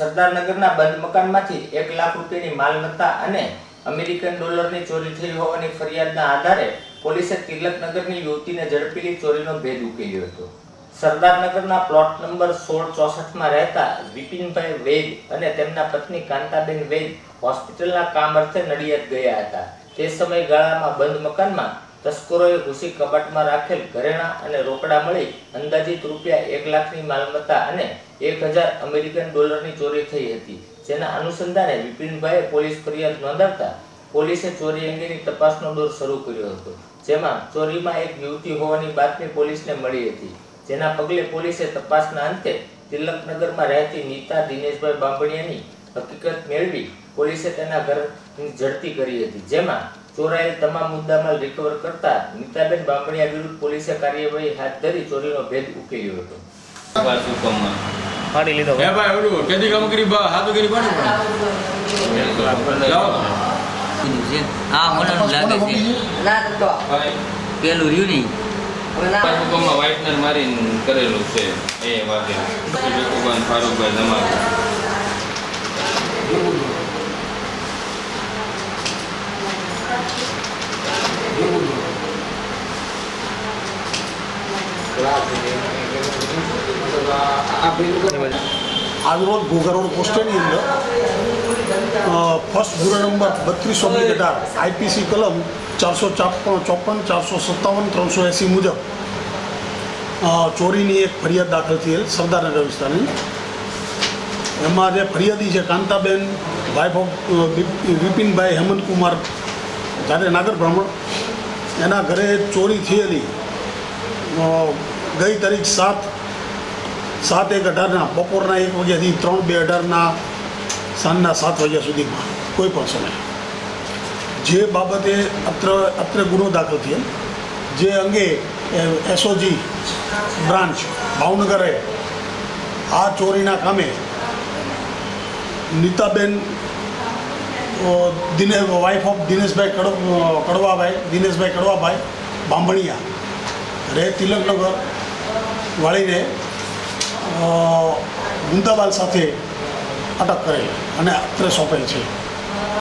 સરદારનગરના બંધ મકાનમાંથી એક લાખ રૂપિયાની માલમત્તા અને અમેરિકન ડોલરની ચોરી થઈ હોવાની ફરિયાદના આધારે પોલીસે તિલકનગરની યુવતીને ઝડપેલી ચોરીનો ભેદ ઉકેલ્યો હતો. સરદારનગરના પ્લોટ નંબર સોળ ચોસઠમાં રહેતા વિપિનભાઈ વૈદ અને તેમના પત્ની કાંતાબેન વૈદ હોસ્પિટલના કામ અર્થે નડિયાદ ગયા હતા. તે સમયગાળામાં બંધ મકાનમાં તસ્કરોએ ઘૂસી કબાટમાં રાખેલ ઘરેણાં અને રોકડા મળી અંદાજિત રૂપિયા એક લાખની માલમત્તા અને એક હજાર અમેરિકન ડોલરની ચોરી થઈ હતી. જેના અનુસંધાને વિપિનભાઈએ પોલીસ ફરિયાદ નોંધાવતા પોલીસે ચોરી અંગેની તપાસનો દોર શરૂ કર્યો હતો, જેમાં ચોરીમાં એક યુવતી હોવાની બાતમી પોલીસને મળી હતી. જેના પગલે પોલીસે તપાસના અંતે તિલકનગરમાં રહેતી નીતા દિનેશભાઈ બાંભણિયાની હકીકત મેળવી પોલીસે તેના ઘર ઝડપી કરી હતી, જેમાં ચોરાયેલ તમામ મુદ્દામાલ રિકવર કરતા નીતાબેન બાંભણિયા વિરુદ્ધ પોલીસે કાર્યવાહી હાથ ધરી ચોરીનો ભેદ ઉકેલ્યો હતો. ફાડી લીધો હે ભાઈ ઓલું કેદી કામ કરી બા હાથું કરી પાડું એમ તો આપણને લાવો. કીધું છે. આ હોનાનું લાગે છે ના તો પેલું રહ્યું નહીં. ના. વ્હાઇટનર મારીને કરેલું છે. એ વાગે. બેકુબાન ફારૂકભાઈ આજરોજ ઘોઘરોડ પોસ્ટની અંદર ફર્સ્ટ ગુરો નંબર બત્રીસો ઓબ્લિક અઢાર, આઈપીસી કલમ ચારસો ચાપન, ચોપન, ચારસો સત્તાવન, ત્રણસો એંસી મુજબ ચોરીની એક ફરિયાદ દાખલ થયેલ સરદારનગર વિસ્તારની. એમાં જે ફરિયાદી છે કાંતાબેન વાઇફ ઓફ વિપિનભાઈ હેમંતકુમાર જાતે નાગર બ્રાહ્મણ, એના ઘરે ચોરી થયેલી ગઈ તારીખ સાત સાત એક અઢારના, બપોરના એક વાગ્યાથી ત્રણ બે અઢારના, સાંજના સાત વાગ્યા સુધીમાં, કોઈ પણ સમય. જે બાબતે અત્ર અત્ર ગુનો દાખલ થયેલ જે અંગે એસઓજી બ્રાન્ચ ભાવનગરે આ ચોરીના કામે નીતાબેન દિને વાઇફ ઓફ દિનેશભાઈ કડ કડવાભાઈ, દિનેશભાઈ કડવાભાઈ, બાંભણિયા રે તિલકનગર વાળીને ગુંદાબાલ સાથે અટક કરેલ અને અત્રે સોંપેલ છે.